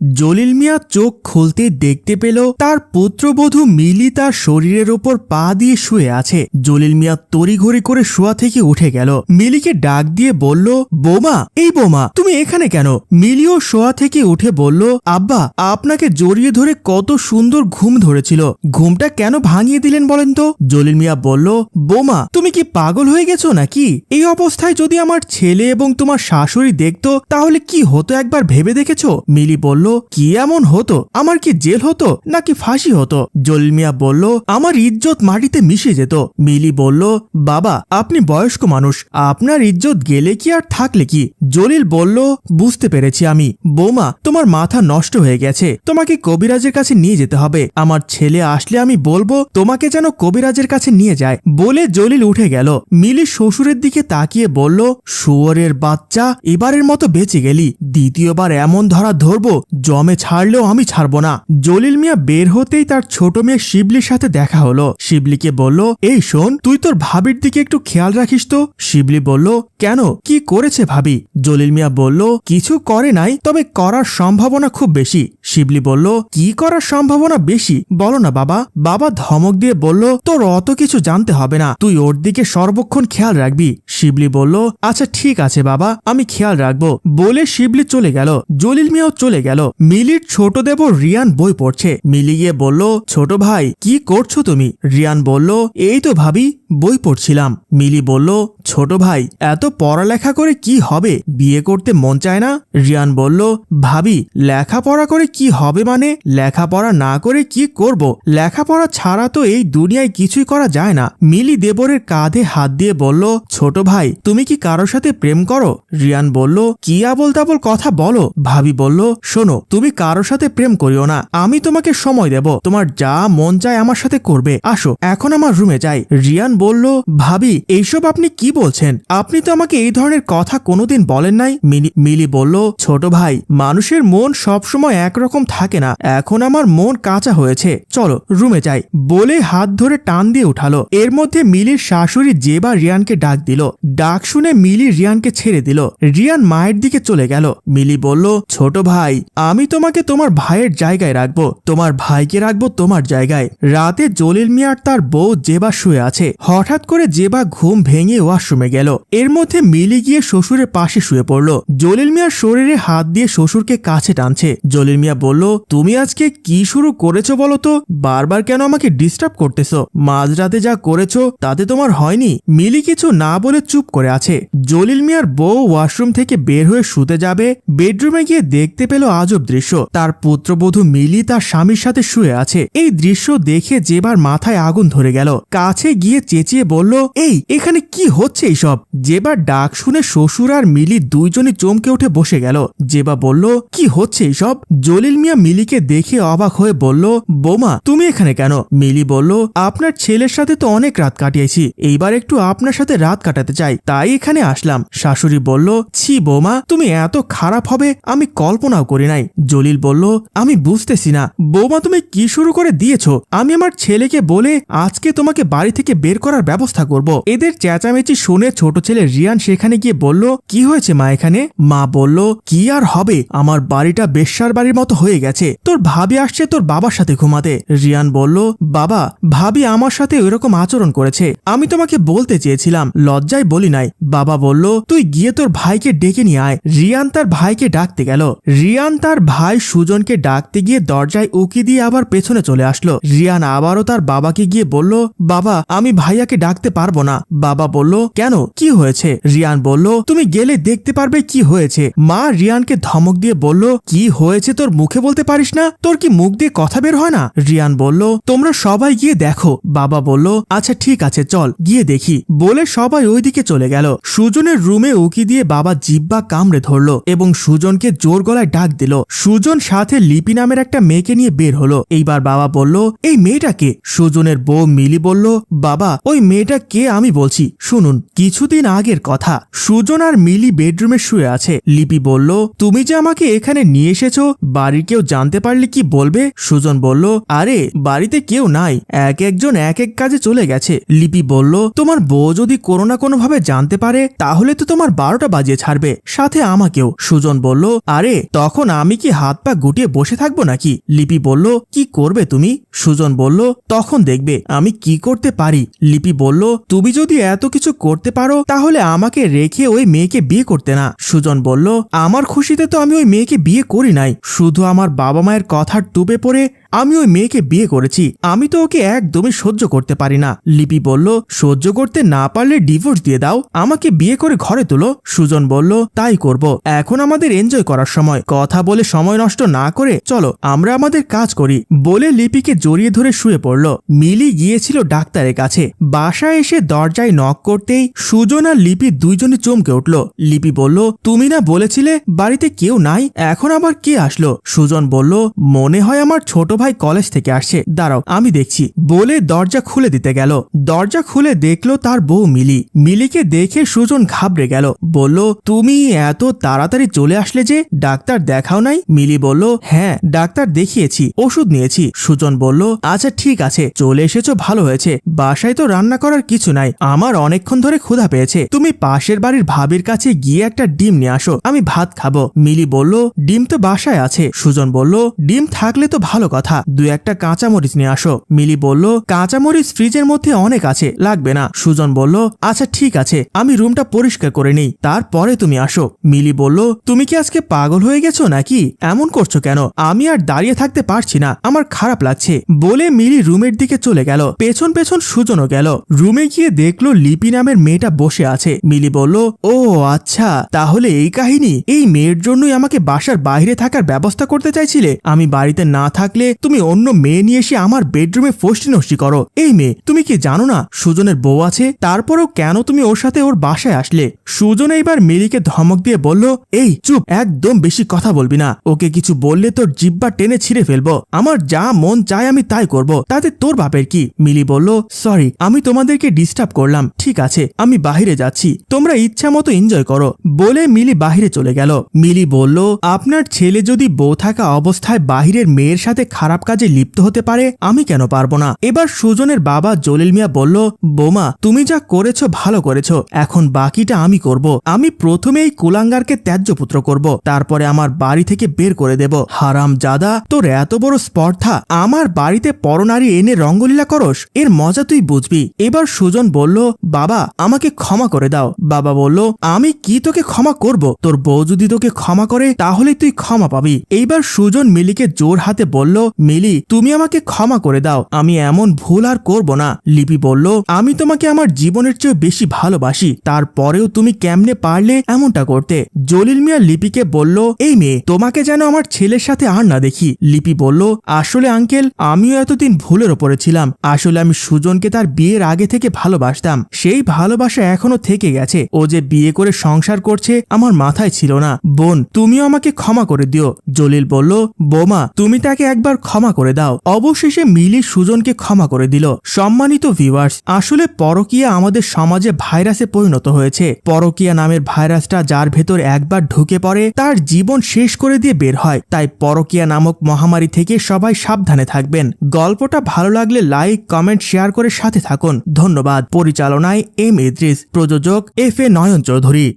জলিল মিয়া চোখ খুলতে দেখতে পেল তার পুত্রবধূ মিলি তার শরীরের ওপর পা দিয়ে শুয়ে আছে। জলিল মিয়া তড়িঘড়ি করে শোয়া থেকে উঠে গেল। মিলিকে ডাক দিয়ে বলল, বোমা, এই বোমা, তুমি এখানে কেন? মিলিও শোয়া থেকে উঠে বলল, আব্বা, আপনাকে জড়িয়ে ধরে কত সুন্দর ঘুম ধরেছিল। ঘুমটা কেন ভাঙিয়ে দিলেন বলেন তো? জলিল মিয়া বলল, বোমা, তুমি কি পাগল হয়ে গেছো নাকি? এই অবস্থায় যদি আমার ছেলে এবং তোমার শাশুড়ি দেখতো, তাহলে কি হতো একবার ভেবে দেখেছ? মিলি বলল কি এমন হতো? আমার কি জেল হতো নাকি ফাঁসি হতো? জলিল মিয়া বলল, আমার ইজ্জত মাটিতে মিশে যেত। মিলি বলল, বাবা, আপনি বয়স্ক মানুষ, আপনার ইজ্জত গেলে কি আর থাকলে কি? জলিল বলল, বুঝতে পেরেছি আমি। বৌমা, তোমার মাথা নষ্ট হয়ে গেছে। তোমাকে কবিরাজের কাছে নিয়ে যেতে হবে। আমার ছেলে আসলে আমি বলব, তোমাকে যেন কবিরাজের কাছে নিয়ে যায়। বলে জলিল উঠে গেল। মিলি শ্বশুরের দিকে তাকিয়ে বলল, শুয়োরের বাচ্চা, এবারের মতো বেঁচে গেলি। দ্বিতীয়বার এমন ধরা ধরবো জমে ছাড়লেও আমি ছাড়বো না। জলিল মিয়া বের হতেই তার ছোট মেয়ে শিবলির সাথে দেখা হলো। শিবলিকে বলল, এই শোন, তুই তোর ভাবির দিকে একটু খেয়াল রাখিস তো। শিবলি বলল, কেন? কি করেছে ভাবি? জলিল মিয়া বলল, কিছু করে নাই, তবে করার সম্ভাবনা খুব বেশি। শিবলি বলল, কি করার সম্ভাবনা বেশি? বলো না বাবা। বাবা ধমক দিয়ে বলল, তোর অত কিছু জানতে হবে না, তুই ওর দিকে সর্বক্ষণ খেয়াল রাখবি। শিবলি বলল আচ্ছা ঠিক আছে বাবা, আমি খেয়াল রাখব। বলে শিবলি চলে গেল। জলিল মিয়াও চলে গেল। মিলির ছোট দেব রিয়ান বই পড়ছে। মিলি গিয়ে বলল, ছোট ভাই, কি করছ তুমি? রিয়ান বলল, এই তো ভাবি, বই পড়ছিলাম। মিলি বলল, ছোট ভাই, এত পড়ালেখা করে কি হবে? বিয়ে করতে মন চায় না? রিয়ান বলল, ভাবি, লেখাপড়া করে কি হবে মানে? লেখাপড়া না করে কি করব? লেখাপড়া ছাড়া তো এই দুনিয়ায় কিছুই করা যায় না। মিলি দেবরের কাঁধে হাত দিয়ে বলল, ছোট ভাই, তুমি কি কারোর সাথে প্রেম করো? রিয়ান বলল, কি আবল তাবল কথা বলো? ভাবি বলল, শোনো তুমি কারোর সাথে প্রেম করিও না। আমি তোমাকে সময় দেব। তোমার যা মন চায় আমার সাথে করবে। আসো, এখন আমার রুমে যাই। রিয়ান বলল, ভাবি, এইসব আপনি কি বলছেন? আপনি তো আমাকে এই ধরনের কথা কোনোদিন বলেন নাই। মিলি- বলল, ছোট ভাই, মানুষের মন সবসময় একরকম থাকে না। এখন আমার মন কাঁচা হয়েছে। চলো, রুমে যাই। বলে হাত ধরে টান দিয়ে উঠালো। এর মধ্যে মিলির শাশুড়ি জেবা রিয়ানকে ডাক দিল। ডাক শুনে মিলি রিয়ানকে ছেড়ে দিল। রিয়ান মায়ের দিকে চলে গেল। মিলি বলল, ছোট ভাই আমি তোমাকে তোমার ভাইয়ের জায়গায় রাখব, তোমার ভাইকে রাখব তোমার জায়গায়। রাতে জলিল মিয়ার তার বউ জেবা শুয়ে আছে। হঠাৎ করে জেবা ঘুম ভেঙে ওয়াশরুমে গেল। এর মধ্যে মিলি গিয়ে শ্বশুরের পাশে শুয়ে পড়ল। জলিল মিয়ার শরীরে হাত দিয়ে শ্বশুরকে কাছে টানছে। জলিল মিয়া বলল, তুমি আজকে কি শুরু করেছ বলো তো? বারবার কেন আমাকে ডিস্টার্ব করতেছো? মাঝরাতে যা করেছ, তাতে তোমার হয়নি? মিলি কিছু না বলে চুপ করে আছে। জলিল মিয়ার বউ ওয়াশরুম থেকে বের হয়ে শুতে যাবে, বেডরুমে গিয়ে দেখতে পেল আজব দৃশ্য। তার পুত্রবধূ মিলি তার স্বামীর সাথে শুয়ে আছে। এই দৃশ্য দেখে জেবার মাথায় আগুন ধরে গেল। কাছে গিয়ে চেঁচিয়ে বলল, এই, এখানে কি হচ্ছে এইসব? জেবার ডাক শুনে শ্বশুর আর মিলি দুইজনে চমকে উঠে বসে গেল। জেবা বলল, কি হচ্ছে এইসব? জলিল মিয়া মিলিকে দেখে অবাক হয়ে বলল, বোমা, তুমি এখানে কেন? মিলি বলল, আপনার ছেলের সাথে তো অনেক রাত কাটিয়েছি। এইবার একটু আপনার সাথে রাত কাটাতে চাই। তাই এখানে আসলাম। শাশুড়ি বলল, ছি বৌমা, তুমি এত খারাপ হবে, আমি কল্পনাও করি নাই। জলিল বলল, আমি বুঝতেছি না। বৌমা, তুমি কি শুরু করে দিয়েছ? আমি আমার ছেলেকে বলে আজকে তোমাকে বাড়ি থেকে বের করার ব্যবস্থা করব। এদের চেঁচামেচি শুনে ছোট ছেলে রিয়ান সেখানে গিয়ে বলল, কি হয়েছে মা এখানে? মা বলল, কি আর হবে? আমার বাড়িটা বেশ্যার বাড়ির মতো হয়ে গেছে। তোর ভাবি আসছে তোর বাবার সাথে ঘুমাতে। রিয়ান বলল, বাবা, ভাবি আমার সাথে ওইরকম আচরণ করেছে। আমি তোমাকে বলতে চেয়েছিলাম, লজ্জায় বলি নাই। বাবা বলল, তুই গিয়ে তোর ভাইকে ডেকে নিয়ে আয়। রিয়ান তার ভাইকে ডাকতে গেল। রিয়ান তার ভাই সুজনকে ডাকতে গিয়ে দরজায় উকি দিয়ে আবার পেছনে চলে আসলো। রিয়ান আবারও তার বাবাকে গিয়ে বলল, বাবা, আমি ভাইয়াকে ডাকতে পারব না। বাবা বলল, কেন? কি হয়েছে? রিয়ান বলল, তুমি গেলে দেখতে পারবে কি হয়েছে। মা রিয়ানকে ধমক দিয়ে বলল, কি হয়েছে তোর মুখে বলতে পারিস না? তোর কি মুখ দিয়ে কথা বের হয় না? রিয়ান বলল, তোমরা সবাই গিয়ে দেখো। বাবা বলল আচ্ছা ঠিক আছে, চল, গিয়ে দেখি। বলে সবাই ওইদিকে চলে গেল। সুজনের রুমে উকি দিয়ে বাবা জিব্বা কামড়ে ধরলো এবং সুজনকে জোর গলায় ডাক দিল। সুজন সাথে লিপি নামের একটা মেয়েকে নিয়ে বের হলো। এইবার বাবা বলল, এই মেয়েটাকে? সুজনের বউ মিলি বলল, বাবা, ওই মেয়েটা কে আমি বলছি? শুনুন, কিছুদিন আগের কথা। সুজন আর মিলি বেডরুমে শুয়ে আছে। লিপি বলল, তুমি যে আমাকে এখানে নিয়ে এসেছ, বাড়ির কেউ জানতে পারলে কি বলবে? সুজন বলল, আরে, বাড়িতে কেউ নাই। এক একজন এক এক কাজে চলে গেছে। লিপি বলল, তোমার বউ যদি কোনো না কোনো ভাবে জানতে পারে, তাহলে তো তোমার বারোটা বাজিয়ে ছাড়বে, সাথে আমাকেও। সুজন বলল, আরে, তখন আমি আমি কি হাত পা গুটিয়ে বসে থাকব নাকি? লিপি বলল, কি করবে তুমি? সুজন বলল, তখন দেখবে, আমি কি করতে পারি? লিপি বলল, তুমি যদি এত কিছু করতে পারো, তাহলে আমাকে রেখে ওই মেয়েকে বিয়ে করতে না। সুজন বলল, আমার খুশিতে তো আমি ওই মেয়েকে বিয়ে করি নাই। শুধু আমার বাবা মায়ের কথার টুপে পড়ে আমি ওই মেয়েকে বিয়ে করেছি, আমি তো ওকে একদমই সহ্য করতে পারি না। লিপি বলল, সহ্য করতে না পারলে ডিভোর্স দিয়ে দাও, আমাকে বিয়ে করে ঘরে তোলো। সুজন বলল, তাই করব। এখন আমাদের এনজয় করার সময়। কথা বলে সময় নষ্ট না করে চলো, আমরা আমাদের কাজ করি। বলে লিপিকে জড়িয়ে ধরে শুয়ে পড়ল। মিলি গিয়েছিল ডাক্তারের কাছে। বাসায় এসে দরজায় নক করতেই সুজন আর লিপি দুইজনে চমকে উঠল। লিপি বলল, তুমি না বলেছিলে বাড়িতে কেউ নাই, এখন আবার কে আসলো? সুজন বলল, মনে হয় আমার ছোট ভাই কলেজ থেকে আসছে। দাঁড়াও, আমি দেখছি। বলে দরজা খুলে দিতে গেল। দরজা খুলে দেখল তার বউ মিলি। মিলিকে দেখে সুজন ঘাবড়ে গেল। বলল, তুমি এত তাড়াতাড়ি চলে আসলে যে ডাক্তার দেখাও নাই? মিলি বলল হ্যাঁ ডাক্তার দেখিয়েছি, ওষুধ নিয়েছি। সুজন বলল আচ্ছা ঠিক আছে, চলে এসেছ, ভালো হয়েছে। বাসায় তো রান্না করার কিছু নাই। আমার অনেকক্ষণ ধরে ক্ষুধা পেয়েছে। তুমি পাশের বাড়ির ভাবির কাছে গিয়ে একটা ডিম নিয়ে আসো, আমি ভাত খাব। মিলি বলল, ডিম তো বাসায় আছে। সুজন বলল, ডিম থাকলে তো ভালো কথা। দু একটা কাঁচামরিচ নিয়ে আসো। মিলি বলল, কাঁচামরিচ ফ্রিজের মধ্যে অনেক আছে, লাগবে না। সুজন বলল আচ্ছা ঠিক আছে, আমি রুমটা পরিষ্কার করে নেই, তারপরে তুমি আসো। মিলি বলল, তুমি কি আজকে পাগল হয়ে গেছো নাকি? এমন করছ কেন? আমি আর দাঁড়িয়ে থাকতে পারছি না, আমার খারাপ লাগছে। বলে মিলি রুমের দিকে চলে গেল। পেছন পেছন সুজনও গেল। রুমে গিয়ে দেখল লিপি নামের মেয়েটা বসে আছে। মিলি বলল, ও আচ্ছা তাহলে এই কাহিনী? এই মেয়ের জন্যই আমাকে বাসার বাইরে থাকার ব্যবস্থা করতে চাইছিলে? আমি বাড়িতে না থাকলে তুমি অন্য মেয়ে নিয়ে এসে আমার বেডরুমে ফষ্টি নষ্টি করো। এই মেয়ে, তুমি কি জানো না সুজনের বউ আছে? তারপরেও কেন তুমি ওর সাথে ওর বাসায় আসলে? সুজন এইবার মিলিকে ধমক দিয়ে বলল, এই, চুপ, একদম বেশি কথা বলবি না। ওকে কিছু বললে তোর জিব্বা টেনে ছিঁড়ে ফেলব। আমার যা মন চায় আমি তাই করব। তাতে তোর বাপের কি? মিলি বলল, সরি, আমি তোমাদেরকে ডিস্টার্ব করলাম। ঠিক আছে, আমি বাহিরে যাচ্ছি। তোমরা ইচ্ছা মতো এনজয় করো। বলে মিলি বাহিরে চলে গেল। মিলি বলল, আপনার ছেলে যদি বউ থাকা অবস্থায় বাহিরের মেয়ের সাথে খারাপ কাজে লিপ্ত হতে পারে, আমি কেন পারব না? এবার সুজনের বাবা জলিল মিয়া বলল, বোমা, তুমি যা করেছ ভালো করেছ, এখন বাকিটা আমি করব। আমি প্রথমে এই কুলাঙ্গারকে ত্যায্যপুত্র করব, তারপরে আমার বাড়ি থেকে বের করে দেব। হারাম জাদা, তোর এত বড় স্পর্ধা, আমার বাড়িতে পরনারী এনে রঙ্গলীলা করস, এর মজা তুই বুঝবি। এবার সুজন বলল, বাবা, আমাকে ক্ষমা করে দাও। বাবা বলল, আমি কি তোকে ক্ষমা করব? তোর বউ যদি তোকে ক্ষমা করে তাহলে তুই ক্ষমা পাবি। এইবার সুজন মিলিকে জোর হাতে বলল মিলি, তুমি আমাকে ক্ষমা করে দাও। আমি এমন ভুল আর করব না। লিপি বলল, আমি তোমাকে আমার জীবনের চেয়ে বেশি ভালোবাসি। তারপরেও তুমি কেমনে পারলে এমনটা করতে? জলিল মিয়া লিপিকে বলল, এই মেয়ে, তোমাকে যেন আমার ছেলের সাথে আর না দেখি। লিপি বলল, আসলে আঙ্কেল, আমিও এতদিন ভুলের ওপরে ছিলাম। আসলে আমি সুজনকে তার বিয়ের আগে থেকে ভালোবাসতাম। সেই ভালোবাসা এখনও থেকে গেছে। ও যে বিয়ে করে সংসার করছে, আমার মাথায় ছিল না। বোন, তুমিও আমাকে ক্ষমা করে দিও। জলিল বলল, বোমা, তুমি তাকে একবার ক্ষমা করে দাও। অবশেষে মিলি সুজনকে ক্ষমা করে দিল। সম্মানিত ভিউয়ার্স আসলে পরকিয়া আমাদের সমাজে ভাইরাসে পরিণত হয়েছে। পরকিয়া নামের ভাইরাসটা যার ভেতর একবার ঢুকে পড়ে, তার জীবন শেষ করে দিয়ে বের হয়। তাই পরকিয়া নামক মহামারী থেকে সবাই সাবধানে থাকবেন। গল্পটা ভালো লাগলে লাইক কমেন্ট শেয়ার করে সাথে থাকুন। ধন্যবাদ। পরিচালনায় এম ইদ্রিস, প্রযোজক এফ এ নয়ন চৌধুরী।